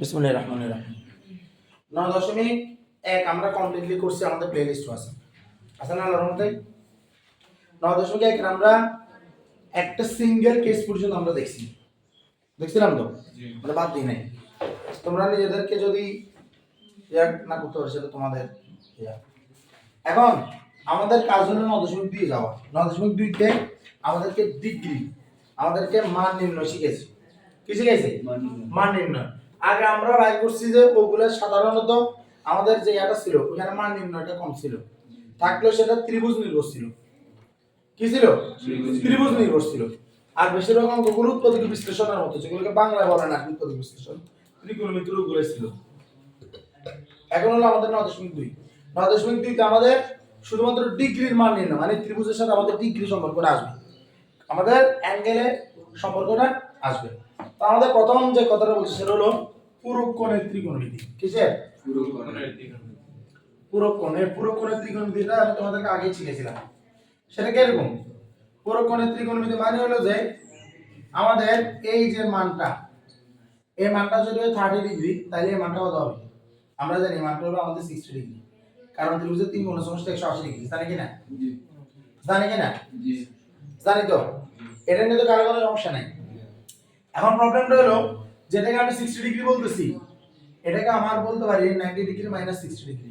বিসমুল্লাহ রহমান রাহিম। নয় দশমিক এক আমরা কমপ্লিটলি করছি আমাদের প্লে লিস্ট আছে। আছে না আল্লাহর মধ্যে নয় দশমিক এক আমরা একটা সিঙ্গেল কেস পর্যন্ত আমরা দেখছি। দেখছিলাম তো? মানে বাদ দিই নাই। তোমরা নিজেদেরকে যদি না করতে পারো সেটা তোমাদের। এখন আমাদের কাজ হলো নয় দশমিক দুই যাওয়া। নয় দশমিক দুইতে আমাদেরকে ডিগ্রি আমাদেরকে মান নির্ণয় শিখেছি। কি শিখেছি? মান নির্ণয়। আগে আমরা রায় করছি যে ওগুলো সাধারণত আমাদের যে এটা ছিল ওখানে মান নির্ণয়টা কম ছিল। থাকলেও সেটা ত্রিভুজ নির্ভর ছিল। কি ছিল? ত্রিভুজ নির্ভর। ছিল। আর বেশিরভাগ অঙ্কগুলো উৎপাদক বিশ্লেষণের মতো যেগুলোকে বাংলায় বলে না উৎপাদক বিশ্লেষণ। ত্রিকোণমিতির ওগুলো ছিল। এখন হলো আমাদের নয় দশমিক দুই। নয় দশমিক দুইতে আমাদের শুধুমাত্র ডিগ্রির মান নির্ণয় মানে ত্রিভুজের সাথে আমাদের ডিগ্রি সম্পর্কটা আসবে। আমাদের অ্যাঙ্গেলের সম্পর্কটা আসবে। তো আমাদের প্রথম যে কথাটা বলছি সেটা হলো পূরক কোণের ত্রিকোণমিতি। কিসের? পূরক কোণের পূরক কোণের ত্রিকোণমিতিটা আমি তোমাদেরকে আগেই শিখেছিলাম। সেটা কীরকম? পূরক কোণের ত্রিকোণমিতি মানে হলো যে আমাদের এই যে মানটা এই মানটা যদি হয় থার্টি ডিগ্রি তাহলে এই মানটা কত হবে? আমরা জানি মানটা হলো আমাদের সিক্সটি ডিগ্রি কারণ ত্রিভুজের তিন কোণ সমস্ত একশো আশি ডিগ্রি জানি কি না? জানি কি না? জানি তো? এটা নিয়ে তো কারও কোনো সমস্যা নাই। এখন প্রবলেমটা হলো যেটাকে আমি সিক্সটি ডিগ্রি বলতেছি এটাকে আমার বলতে পারি ninety degree minus sixty degree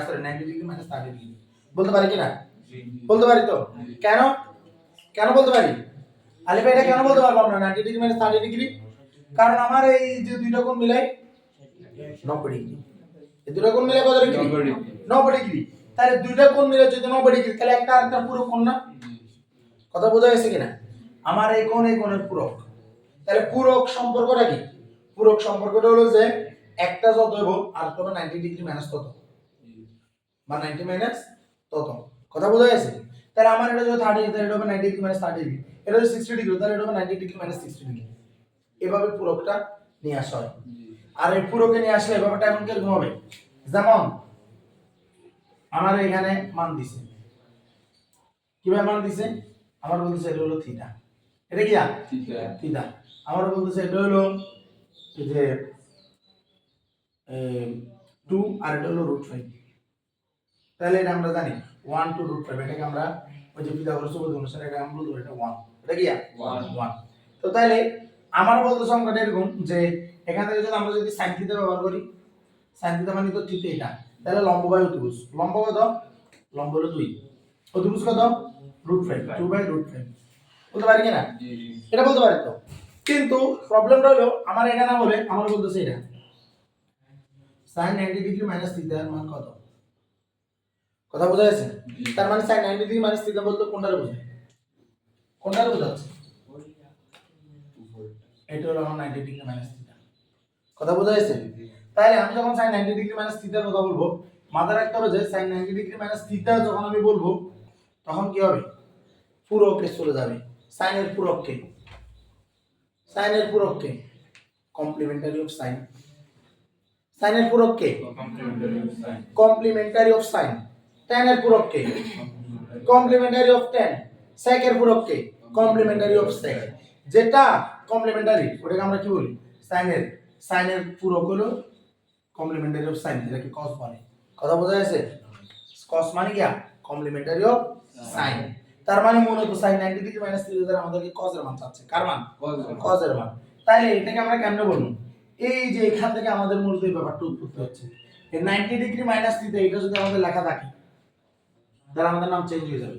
sorry ninety degree minus thirty degree বলতে পারি কি না বলতে পারি তো? কেন? কেন বলতে পারি? আলিফ এটা কেন বলতে পারব আমরা? Ninety degree minus thirty degree কারণ আমার এই যে দুইটা কোণ মিলাই নব্বই ডিগ্রি এই দুটো কোণ মিলে কত ডিগ্রি নব্বই ডিগ্রি তাহলে দুইটা কোণ মিলে যদি নব্বই ডিগ্রি তাহলে একটা আরেকটা পুরো কোণ না? কথা বোঝা গেছে কিনা? আমার এই কোণ এই কোণের পূরক। তাহলে পূরক সম্পর্কটা কি? পূরক সম্পর্কটা হলো যে একটা যত হইব, আর কোনো নাইনটি ডিগ্রি মাইনাস তত বা নাইনটি মাইনাস তত কথা বোঝা গেছে? তাহলে আমার এটা যদি থার্টি তাহলে এটা হবে ninety degree minus thirty degree এটা যদি সিক্সটি ডিগ্রি তাহলে এটা হবে ninety degree minus sixty degree এভাবে পূরকটা নিয়ে আসা হয়। আর এই পূরকে নিয়ে আসলে ব্যাপারটা এখন কীরকম হবে যেমন, আমার এখানে মান দিছে। কীভাবে মান দিছে? আমার বলতেছে এটা হলো থিটা এটা কি থিটা আমার বলতেছে এটা হলো যে টু আর এটা হলো রুট ফাইভ তাহলে এটা আমরা জানি ওয়ান টু রুট ফাইভ এটাকে আমরা ওই যে পিথাগোরাস উপপাদ্য অনুসারে এটা আমরা বলতে এটা ওয়ান এটা কি One. ওয়ান তো তাহলে আমার বলতে সংখ্যাটা এরকম যে এখান থেকে যদি আমরা যদি সাইন থিটা ব্যবহার করি সাইন থিটা মানে তো থিটা এটা। তাহলে লম্ব বাই অতিভুজ। লম্ব কত? লম্ব হলো দুই। অতিভুজ কত? Root five two by root five বলতে পারি কিনা? এটা বলতে পারি তো? কিন্তু প্রবলেমটা হলো আমার এটা না বলে আমার বলতেছে এটা। সাইন নাইনটি ডিগ্রি মাইনাস থিটার মান কত? কথা বোঝা যাচ্ছে? তার মানে sine ninety degree minus theta বলতে কোনটারে বোঝায়? কোনটারে বোঝাচ্ছে? এটা হলো আমার নাইনটি ডিগ্রি মাইনাস থিটা কথা বোঝা যাচ্ছে? তাহলে আমি যখন সাইন নাইনটি ডিগ্রি মাইনাস থিটার কথা বলব মাথায় রাখতে হবে যে sine ninety degree minus theta যখন আমি বলব তখন কি হবে? পুরোকে চলে যাবে। সাইনের পুরককে। সাইনের পুরককে। কমপ্লিমেন্টারি অফ সাইন সাইনের পুরককে। কমপ্লিমেন্টারি অফ সাইন টেনের পুরককে। কমপ্লিমেন্টারি অফ টেন সেকের পুরককে। কমপ্লিমেন্টারি অফ সেক যেটা কমপ্লিমেন্টারি ওটাকে আমরা কি বলি? সাইনের সাইনের পুরক হলো কমপ্লিমেন্টারি অফ সাইন যেটাকে কস বলে কথা বোঝা যাচ্ছে কস মানে কি কমপ্লিমেন্টারি অফ সাইন তার মানে মূলত সাইন 90 ডিগ্রি মাইনাস 3 দ্বারা আমাদেরকে কসের মান চাচ্ছে। কার মান? কজের মান। তাইলে এটাকে আমরা কেমনে বলব? এই যে এখান থেকে আমাদের মূলত এই ব্যাপারটা উৎপত্তি হচ্ছে। এই 90 ডিগ্রি মাইনাস থিটা এটা যদি আমাদের লেখা থাকে তাহলে আমাদের নাম চেঞ্জ হয়ে যাবে।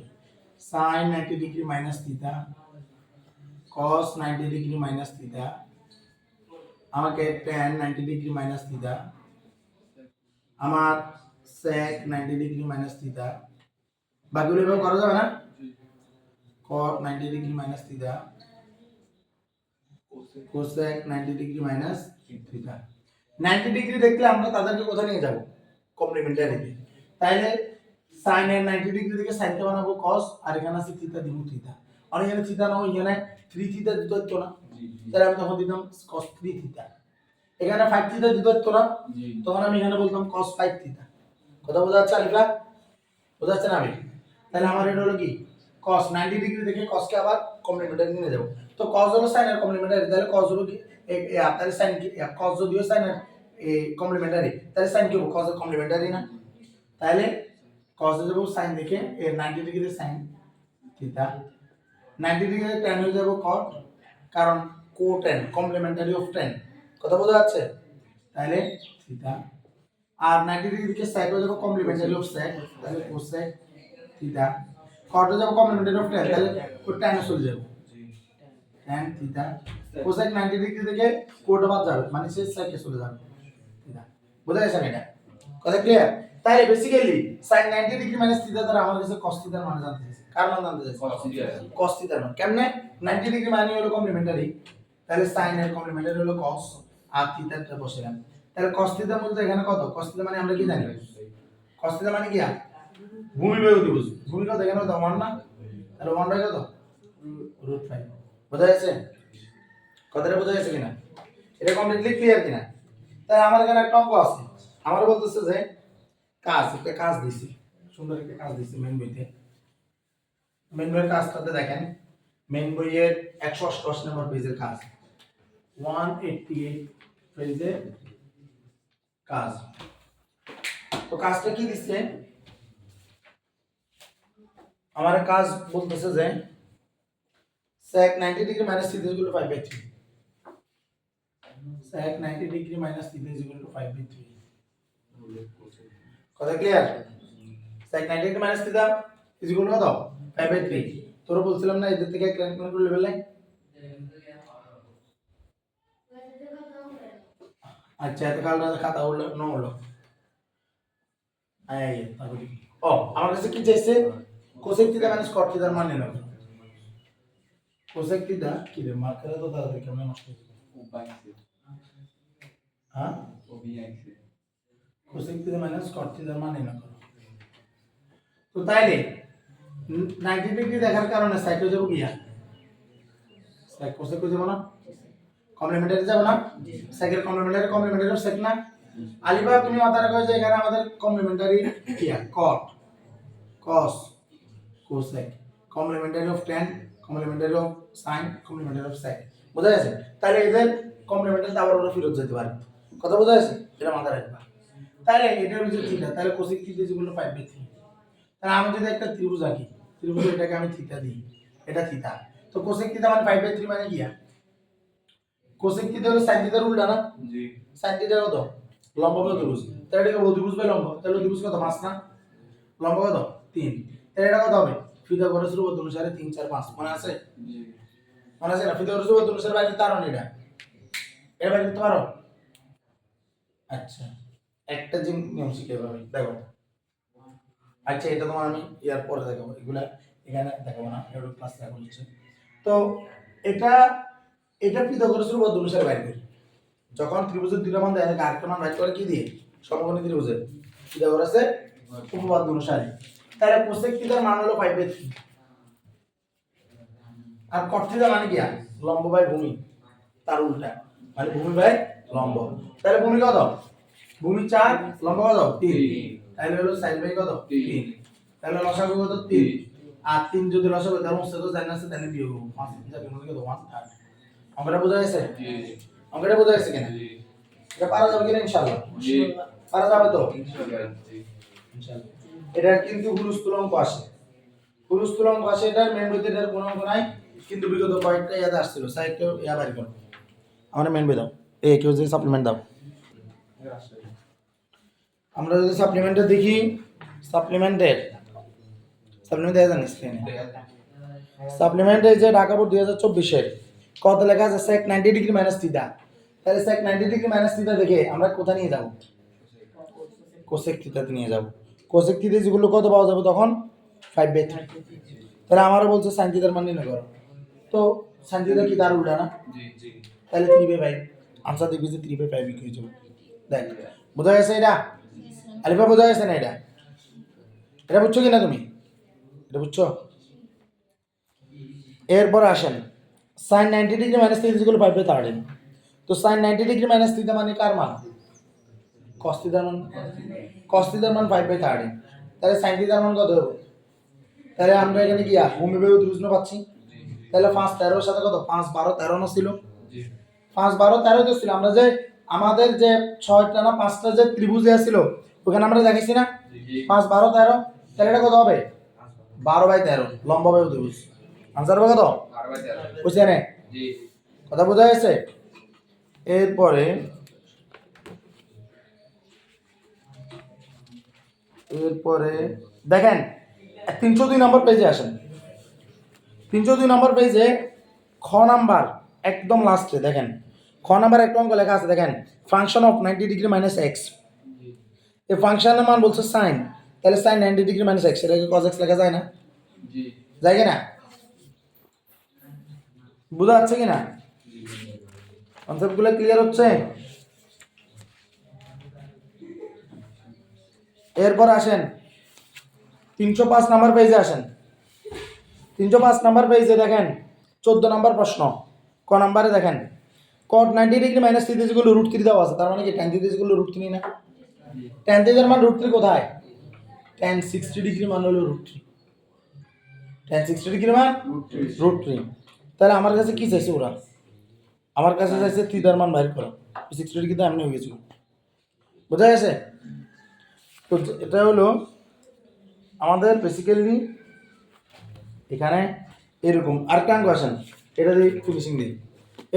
Sine ninety degree minus theta cos 90 degree minus theta আমাকে টেন 90 ডিগ্রি মাইনাস থিটা আমার sec 90 ডিগ্রি মাইনাস থিটা বাকিগুলো এভাবে করা যাবে না? Cot 90 degree minus theta cosec 90 degree minus theta 90 degree দেখলে আমরা তাদেরকে কোথায় নিয়ে যাব? কমপ্লিমেন্টারিতে তাইলে sin এর 90 ডিগ্রি থেকে sin কে বানাবো cos আর এখানে আছে থিটা দিব থিটা আর এখানে থিটা না এখানে 3 থিটা দিতে হতো না। তাহলে আমি তখন দিতাম cos 3 থিটা এখানে 5 থিটা দিতে হতো না। তখন আমি এখানে বলতাম cos 5 থিটা কথা বোঝা যাচ্ছে আলিফা বোঝা যাচ্ছে না আমি? তাহলে আমার এটা হলো কি? Cos 90 ডিগ্রি থেকে cos কে আবার কমপ্লিমেন্টারি নিয়ে যাব। তো cos হলো sin এর কমপ্লিমেন্টারি তাহলে cos হলো কি? তাহলে সাইন কস যদিও সাইন এই কমপ্লিমেন্টারি তাহলে সাইন কি হবে? কস কমপ্লিমেন্টারি না? তাহলে কস দেবো সাইন দেখে এর ninety degree sine theta ninety degree tan হয়ে যাব কট কারণ cotan complementary of tan কথা বোঝা যাচ্ছে? তাহলে থিটা আর নাইনটি ডিগ্রিকে সাইড হয়ে যাব কমপ্লিমেন্টারি অফ সেক তাহলে কোসেক থিটা কট যাব কমপ্লিমেন্টারি অফ টেন তাহলে কো টেনে চলে যাব। tan থিটা কোসাইন 90 ডিগ্রি থেকে কোটা বাদ যাবে মানে সে সাইডে চলে যাবে। থিটা বোঝা গেছে এটা? কথা ক্লিয়ার তাহলে basically sin 90 degree minus theta দ্বারা আমার কাছে cos থিটার মান জানতে চাইছে। কার মান জানতে চাইছে? Cos থিটার মান। কেমনে? 90 ডিগ্রি মানে হলো কমপ্লিমেন্টারি তাহলে sin এর কমপ্লিমেন্টারি হলো cos আর থিটাটা বসালাম তাহলে cos থিটা বলতে এখানে কত? Cos থিটা মানে আমরা কি জানি? Cos থিটা মানে কি আর ভূমি বায়ু দিবস ভূমি কত এখানে কত 1 না? তাহলে 1 বাই কত রুট 5 বোঝা যাচ্ছে? কথাটা বোঝা যাচ্ছে কিনা? এটা কমপ্লিটলি ক্লিয়ার কিনা? তাই আমার এখানে একটা অঙ্ক আছে। আমার বলতেছে যে কাজ একটা কাজ দিছি। সুন্দর একটা কাজ দিছি মেন বইতে। মেন বইয়ের কাজটাতে দেখেন। মেন বইয়ের একশো অষ্টআশি নম্বর পেজের কাজ। ওয়ান এইটটি এইট পেজের কাজ। তো কাজটা কি দিচ্ছে আমার কাজ বলতেছে যে sec 90 degree minus theta is equal to 5 by 3 sec 90 degree minus theta is equal to 5 by 3 কথা clear sec 90 degree minus theta is equal to কত 5 by 3 তোরা বলছিলাম না এদের থেকে ক্যালকুলেট করে লেভেল আচ্ছা এত কাল খাতা উঠল ন উঠল? ও আমার কাছে কি চাইছে কোসেক থিটা মাইনাস কট থিটার মান নিলাম কোসেক থিটা কি রে মার্কারে তো তাড়াতাড়ি কেমন নষ্ট হয়ে যাবে। হ্যাঁ? কোসেক থিটা মাইনাস কট থিটার মান নিলাম তো তাইলে 90 ডিগ্রি দেখার কারণে সাইড হয়ে যাব গিয়া সাইড কোসেক হয়ে যাব না? কমপ্লিমেন্টারি যাব না? সাইকের কমপ্লিমেন্টারি কমপ্লিমেন্টারি সেক না? আলিবা তুমি মাথায় রাখো যে এখানে আমাদের কমপ্লিমেন্টারি কিয়া? Cot. Cos. Cosec complementary of tan complementary of sine complementary of sine বোঝা গেছে? তাহলে এদের কমপ্লিমেন্টারি আবার ওরা ফেরত যেতে পারে। কথা বোঝা গেছে? এটা মাথায় রাখবা। তাহলে এটা যে থিটা তাহলে কোসেক থিটা যেগুলো বাই থ্রি তাহলে আমি যদি একটা ত্রিভুজ আঁকি ত্রিভুজ এটাকে আমি থিটা দিই। এটা থিটা তো কোসেক থিটা মানে ফাইভ বাই থ্রি মানে কি কোসেক থিটা হলো সাইন থিটার উল্টা না? জি। সাইন থিটা কত? লম্ব কত ত্রিভুজ। তাহলে এটাকে অধিভুজ বাই লম্ব। তাহলে অধিভুজ কত? পাঁচ না? লম্ব কত? তিন। তাহলে এটা কত হবে? ফিথাগোরাস এর উপর অনুসারে তিন চার পাঁচ। মনে আছে? মনে আছে না? ফিথাগোরাস এর উপর অনুসারে বাইরে তার এটা? এর বাইরে করতে পারো? আচ্ছা। একটা জিন নিয়ম শিখে পাবে দেখো। আচ্ছা এটা তোমার আমি ইয়ার পরে দেখাবো। এগুলা এখানে দেখাবো না এটা ক্লাস দেখা হচ্ছে তো এটা এটা ফিথাগোরাস এর উপর অনুসারে বাইরে করি যখন ত্রিভুজের দুটো মান দেয় আরেকটা মান বাইর করে কি দিয়ে? সমকোণী ত্রিভুজের। ফিথাগোরাসের উপপাদ্য অনুসারে তাহলে কোসেক থিটার মান হলো 5 বাই 3 আর কট থিটা মানে কি আর? লম্ব বাই ভূমি। তার উল্টা। মানে ভূমি বাই লম্ব। তাহলে ভূমি কত? ভূমি 4 লম্ব কত? 3 তাহলে হলো সাইড বাই কত? 3 তাহলে লসাগু কত? 3 আর 3 যদি লসাগু তার মধ্যে তো জানা আছে তাহলে বিয়োগ 5 3 যাবে মানে কত? 1 8 অঙ্কটা বোঝা গেছে? অঙ্কটা বোঝা গেছে কিনা? এটা পারা যাবে কিনা ইনশাআল্লাহ? পারা যাবে তো? ইনশাআল্লাহ। এটার কিন্তু হুলস্থুল অঙ্ক আসে হুলস্থুল অঙ্ক আসে এটার মেন বইতে এটার কোনো অঙ্ক নাই, কিন্তু বিগত কয়েকটা ইয়াদ আসছিল সাইডটা ইয়া বাড়ি করো। আমরা মেন বই দাও এ, কেউ যদি সাপ্লিমেন্ট দাও। আমরা যদি সাপ্লিমেন্টে দেখি সাপ্লিমেন্টের সাপ্লিমেন্ট দেখা জানিস সাপ্লিমেন্টে যে ঢাকা বোর্ড দুই হাজার চব্বিশের, কত লেখা আছে? Sec ninety degree minus theta তাহলে sec ninety degree minus theta দেখে আমরা কোথায় নিয়ে যাব? কোসেক থিটাতে নিয়ে যাব। কোসেক থিটা যেগুলো কত পাওয়া যাবে তখন? ফাইভ বাই থ্রি তাহলে আমারও বলছে সাইন থিটার মান নির্ণয় করো। তো সাইন থিটা কি তার উল্টা না? তাহলে থ্রি বাই ফাইভ আনসার দেখবি যে থ্রি বাই ফাইভ হয়ে যাবে দেখ বোঝা গেছে এটা? আলিফা বোঝা গেছে না এটা? এটা বুঝছ কি না তুমি? এটা বুঝছ? এরপর আসেন। Sine ninety degree minus three যেগুলো ফাইভ বাই থার্টিন তো সাইন নাইনটি ডিগ্রি মাইনাস থ্রিটা মানে কার মান? মান কস্তিদার মান ফাইভ বাই থার্টিন তাহলে সাইন থিটার মান কত হবে তাহলে আমরা এখানে কি আর ভূমি বায়ু পাচ্ছি। তাহলে পাঁচ তেরোর সাথে কত? পাঁচ বারো তেরো না ছিল। পাঁচ বারো তেরো তো ছিল। আমরা যে আমাদের যে ছয়টা না পাঁচটা যে ত্রিভুজ দেওয়া ছিল ওখানে আমরা দেখেছি না? পাঁচ বারো তেরো। তাহলে এটা কত হবে? বারো বাই তেরো লম্বা বাই ত্রিভুজ। আনসার হবে কত? বুঝছে না কথা বোঝা গেছে? এরপরে এরপরে দেখেন তিনশো দুই নম্বর পেজে আসেন। তিনশো দুই নম্বর পেজে খ নাম্বার একদম লাস্টে দেখেন। খ নাম্বার একটা অঙ্ক লেখা আছে দেখেন function of ninety degree minus x এই ফাংশনের মান বলছে সাইন তাহলে sine ninety degree minus x এটাকে কজ এক্স লেখা যায় না? যায় কি না? বোঝা যাচ্ছে কি না? কনসেপ্টগুলো ক্লিয়ার হচ্ছে? এরপর আসেন। তিনশো পাঁচ নাম্বার পেজে আসেন। তিনশো পাঁচ নাম্বার পেজে দেখেন, চোদ্দ নাম্বার প্রশ্ন। ক নাম্বারে দেখেন cot ninety degree minus three যেগুলো রুট থ্রি দেওয়া আছে, তার মানে কি টেন থ্রি যেগুলো রুট থ্রি না? টেন থ্রিজের মান রুট থ্রি কোথায়? টেন সিক্সটি ডিগ্রি মান হলো root three tan sixty degree মান রুট থ্রি তাহলে আমার কাছে কি চাইছে ওরা? আমার কাছে চাইছে থ্রিটার মান বাইর করা। সিক্সটি ডিগ্রি তো এমনি হয়ে গেছিল বোঝা গেছে? তো এটা হলো আমাদের বেসিক্যালি এখানে এরকম আরেকটা অঙ্ক আসেন। এটা দিয়ে ফিনিশিং দিই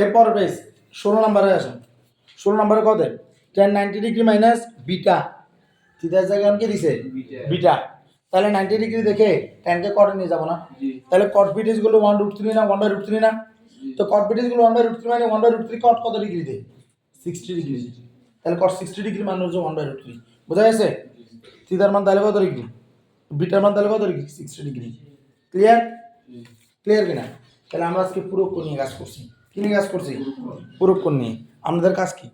এরপর বেশ ষোলো নাম্বারে আসেন। ষোলো নাম্বারে কত? Tan ninety degree minus beta থিটার জায়গায় কি দিছে? বিটা তাহলে নাইনটি ডিগ্রি দেখে টেনকে কটে নিয়ে যাব না। তাহলে কট বিটিসগুলো ওয়ান রুট থ্রি না ওয়ান বাই রুট থ্রি না? তো কট বিটিসগুলো ওয়ান বাই রুট থ্রি মানে one by root three cot কত ডিগ্রিতে সিক্সটি ডিগ্রি তাহলে কট সিক্সটি ডিগ্রি মানে হচ্ছে ওয়ান বাই রুট থ্রি বোঝা গেছে? থিটার মান তাহলে কত ডিগ্রি? বিটার মান তাহলে কত degree? Sixty degree. Clear clear কিনা? তাহলে আমরা আজকে পুরো নিয়ে কাজ করছি? কি নিয়ে কাজ করছি? পুরো নিয়ে? আমাদের কাজ কি?